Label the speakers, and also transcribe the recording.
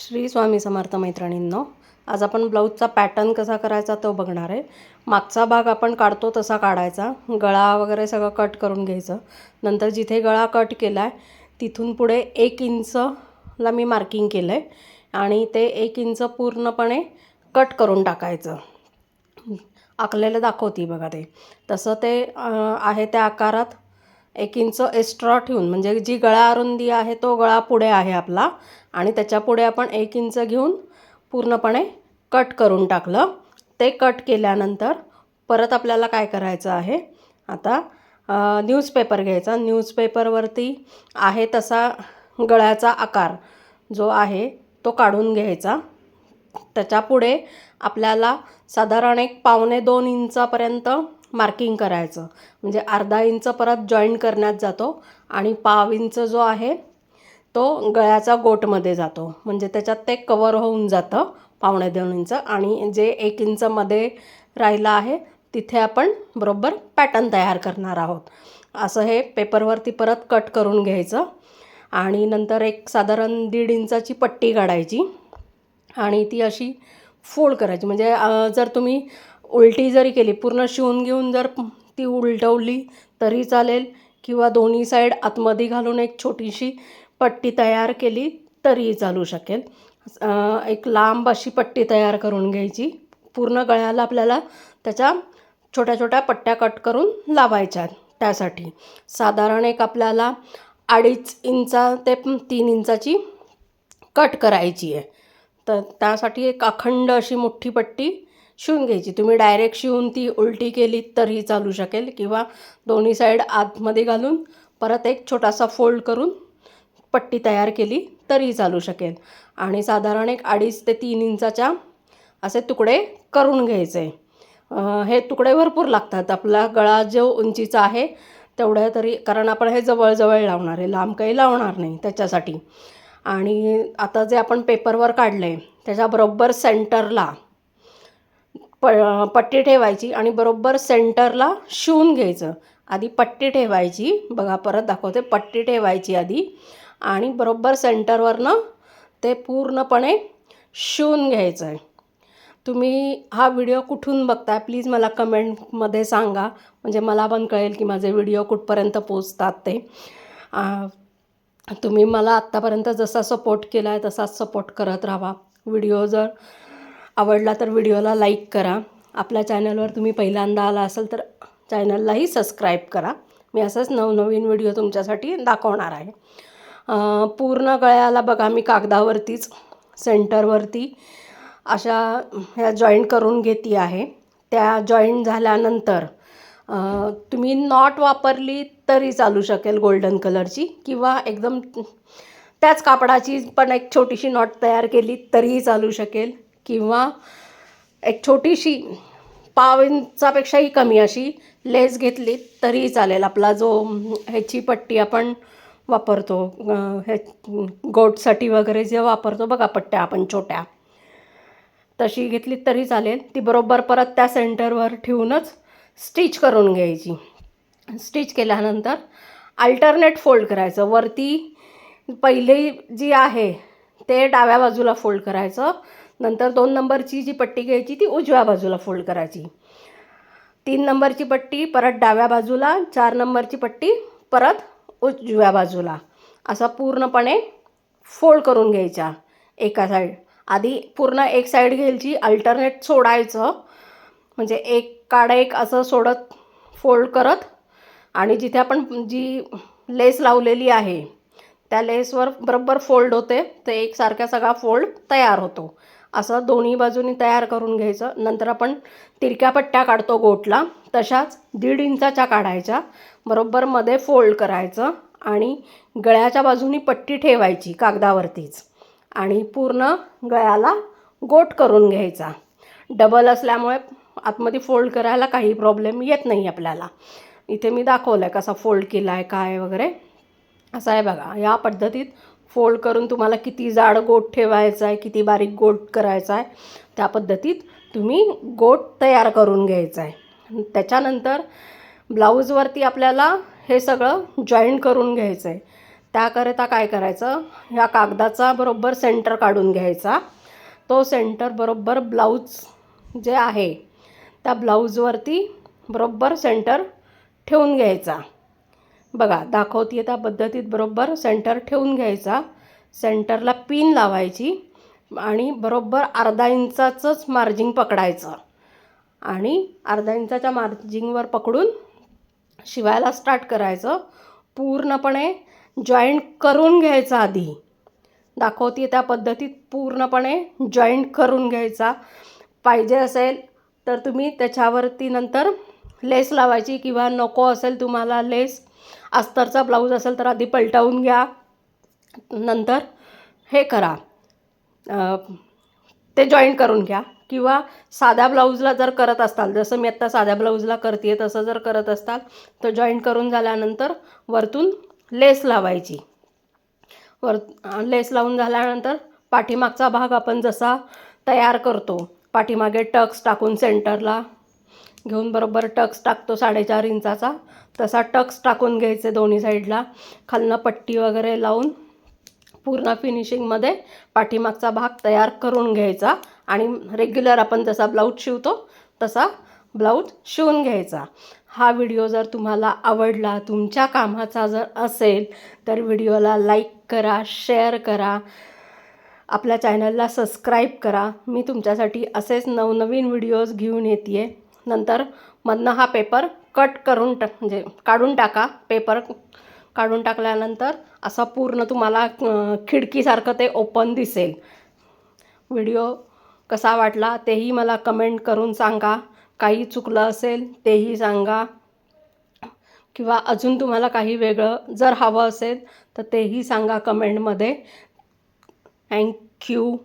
Speaker 1: श्री स्वामी समर्थ मैत्रिणींनो आज आपण ब्लाऊजचा पॅटर्न कसा करायचा तो बघणार आहे. मागचा भाग आपण काढतो तसा काढायचा. गळा वगैरे सगळं कट करून घ्यायचं. नंतर जिथे गळा कट केला आहे तिथून पुढे एक इंचला मी मार्किंग केलं आहे आणि ते एक इंच पूर्णपणे कट करून टाकायचं. आखलेलं दाखवती बघा ते. तसं ते आहे त्या आकारात. एक इंच एक्स्ट्रा ठेवून म्हणजे जी गळा अरुंदी आहे तो गळा पुढे आहे आपला. आणि त्याच्यापुढे आपण एक इंच घेऊन पूर्णपणे कट करून टाकलं. ते कट केल्यानंतर परत आपल्याला काय करायचं आहे? आता न्यूजपेपर घ्यायचा. न्यूजपेपरवरती आहे तसा गळ्याचा आकार जो आहे तो काढून घ्यायचा. त्याच्यापुढे आपल्याला साधारण एक पावणे दोन इंचापर्यंत मार्किंग करायचं. म्हणजे अर्धा इंच परत जॉईन करण्यात जातो आणि पाव इंच जो आहे तो गळ्याचा गोटमध्ये जातो. म्हणजे त्याच्यात ते कवर होऊन जातं पावणे दोन इंच आणि जे एक इंचमध्ये राहिलं आहे तिथे आपण बरोबर पॅटर्न तयार करणार आहोत. असं हे पेपरवरती परत कट करून घ्यायचं. आणि नंतर एक साधारण दीड इंचाची पट्टी काढायची. आणि ती अशी फोल्ड करायची. म्हणजे जर तुम्ही उलटी जरी केली पूर्ण शिवून घेऊन जर ती उलटवली तरी चालेल. किंवा दोन्ही साईड आतमध्ये घालून एक छोटीशी पट्टी तयार केली तरीही चालू शकेल. एक लांब अशी पट्टी तयार करून घ्यायची. पूर्ण गळ्याला आपल्याला त्याच्या छोट्या छोट्या पट्ट्या कट करून लावायच्या त्यासाठी. साधारण एक आपल्याला अडीच इंचा ते तीन इंचाची कट करायची आहे. तर त्यासाठी एक अखंड अशी मोठी पट्टी शिवून घ्यायची. तुम्ही डायरेक्ट शिवून ती उलटी केली तरीही चालू शकेल किंवा दोन्ही साईड आतमध्ये घालून परत एक छोटासा फोल्ड करून पट्टी तयार केली तरीही चालू शकेल. आणि साधारण एक अडीच ते तीन इंचाच्या असे तुकडे करून घ्यायचे. हे तुकडे भरपूर लागतात. आपला गळा जो उंचीचा आहे तेवढ्या तरी कारण आपण हे जवळजवळ लावणार आहे. लांब काही लावणार नाही त्याच्यासाठी. आणि आता जे आपण पेपरवर काढलं आहे त्याच्याबरोबर सेंटरला प पट्टी ठेवायची आणि बरोबर सेंटरला शिवून घ्यायचं. आधी पट्टी ठेवायची. बघा परत दाखवते. पट्टी ठेवायची आधी. आणि बरोबर सेंटरवरनं ते पूर्णपणे शिवून घ्यायचं आहे तुम्ही हा व्हिडिओ कुठून बघताय? प्लीज मला कमेंटमध्ये सांगा. म्हणजे मला पण कळेल की माझे व्हिडिओ कुठपर्यंत पोचतात ते. तुम्ही मला आत्तापर्यंत जसा सपोर्ट केला आहे तसाच सपोर्ट करत राहा. व्हिडिओ जर आवडला तर व्हिडिओला लाईक करा. आपल्या चॅनलवर तुम्ही पहिल्यांदा आला असाल तर चॅनललाही सबस्क्राईब करा. मी असंच नवनवीन व्हिडिओ तुमच्यासाठी दाखवणार आहे. पूर्ण गळ्याला बघा मी कागदावरतीच सेंटरवरती अशा ह्या जॉईंट करून घेते आहे. त्या जॉईंट झाल्यानंतर तुम्ही नॉट वापरली तरी चालू शकेल गोल्डन कलरची किंवा एकदम त्याच कापडाची पण एक छोटीशी नॉट तयार केली तरीही चालू शकेल. किंवा एक छोटीशी पाव इंचापेक्षाही कमी अशी लेस घेतली तरीही चालेल. आपला जो ह्याची पट्टी आपण वापरतो हे गोटसाठी वगैरे जे वापरतो बघा पट्ट्या आपण छोट्या. तशी घेतली तरी चालेल. ती बरोबर परत त्या सेंटरवर ठेवूनच स्टिच करून घ्यायची. स्टिच केल्यानंतर अल्टरनेट फोल्ड करायचं. वरती पहिली जी आहे ते डाव्या बाजूला फोल्ड करायचं. नंतर दोन नंबरची जी पट्टी घ्यायची ती उजव्या बाजूला फोल्ड करायची. तीन नंबरची पट्टी परत डाव्या बाजूला चार नंबरची पट्टी परत उजव्या बाजूला. असा पूर्णपणे फोल्ड करून घ्यायचा एका साईड आधी पूर्ण एक साईड घ्यायची अल्टरनेट सोडायचं. म्हणजे एक काढा एक असं सोडत फोल्ड करत आणि जिथे आपण जी लेस लावलेली आहे त्या लेसवर बरोबर फोल्ड होते ते एकसारखा सगळा फोल्ड तयार होतो. असं दोन्ही बाजूनी तयार करून घ्यायचं. नंतर आपण तिरक्या पट्ट्या काढतो गोटला. तशाच दीड इंचाच्या काढायच्या. बरोबर मध्ये फोल्ड करायचं आणि गळ्याच्या बाजूनी पट्टी ठेवायची कागदावरतीच. आणि पूर्ण गळ्याला गोट करून घ्यायचा. डबल असल्यामुळे आतमध्ये फोल्ड करायला काही प्रॉब्लेम येत नाही आपल्याला. इथे मी दाखवलं आहे कसा फोल्ड केला आहे काय वगैरे. असं आहे बघा. या पद्धतीत फोल्ड करून तुम्हाला किती जाड गोट ठेवायचा आहे किती बारीक गोट करायचा आहे त्या पद्धतीत तुम्ही गोट तयार करून घ्यायचा आहे. त्याच्यानंतर ब्लाऊजवरती आपल्याला हे सगळं जॉईंट करून घ्यायचं आहे. त्याकरिता काय करायचं ह्या कागदाचा बरोबर सेंटर काढून घ्यायचा. तो सेंटर बरोबर ब्लाऊज जे आहे त्या ब्लाऊजवरती बरोबर सेंटर ठेवून घ्यायचा. बघा दाखवते त्या पद्धतीत बरोबर सेंटर ठेवून घ्यायचा. सेंटरला पिन लावायची आणि बरोबर अर्धा इंचाचंच मार्जिंग पकडायचं. आणि अर्धा इंचाच्या मार्जिंगवर पकडून शिवायला स्टार्ट करायचं. पूर्णपणे जॉईंट करून घ्यायचा आधी. दाखवते त्या पद्धतीत पूर्णपणे जॉईंट करून घ्यायचा. पाहिजे असेल तर तुम्ही त्याच्यावरती नंतर लेस लावायची किंवा नको असेल तुम्हाला लेस अस्तरचा ब्लाऊज असेल तर आधी पलटवून घ्या. नंतर हे करा. ते जॉईंट करून घ्या. किंवा साध्या ब्लाऊजला जर करत असताल जसं मी आत्ता साध्या ब्लाऊजला करते तसं जर करत असताल तर जॉईंट करून झाल्यानंतर वरतून लेस लावायची. वर लेस लावून झाल्यानंतर पाठीमागचा भाग आपण जसा तयार करतो पाठीमागे टक्स टाकून सेंटरला घेऊन बरोबर टक्स टाकतो साडेचार इंचाचा. तसा टक्स टाकून घ्यायचे दोन्ही साईडला. खालनं पट्टी वगैरे लावून पूर्ण फिनिशिंगमध्ये पाठीमागचा भाग तयार करून घ्यायचा आणि रेग्युलर आपण जसा ब्लाऊज शिवतो तसा ब्लाऊज शिवून घ्यायचा. हा व्हिडिओ जर तुम्हाला आवडला तुमच्या कामाचा जर असेल तर व्हिडिओला लाईक करा शेअर करा. आपल्या चॅनलला सबस्क्राईब करा. मी तुमच्यासाठी असेच नवनवीन व्हिडिओज घेऊन येते आहे नंतर मधनं हा पेपर कट करून ट म्हणजे काढून टाका. पेपर काढून टाकल्यानंतर असा पूर्ण तुम्हाला खिडकीसारखं ते ओपन दिसेल. व्हिडिओ कसा वाटला तेही मला कमेंट करून सांगा. काही चुकलं असेल तेही सांगा. किंवा अजून तुम्हाला काही वेगळं जर हवं असेल तर तेही सांगा कमेंटमध्ये. थँक्यू.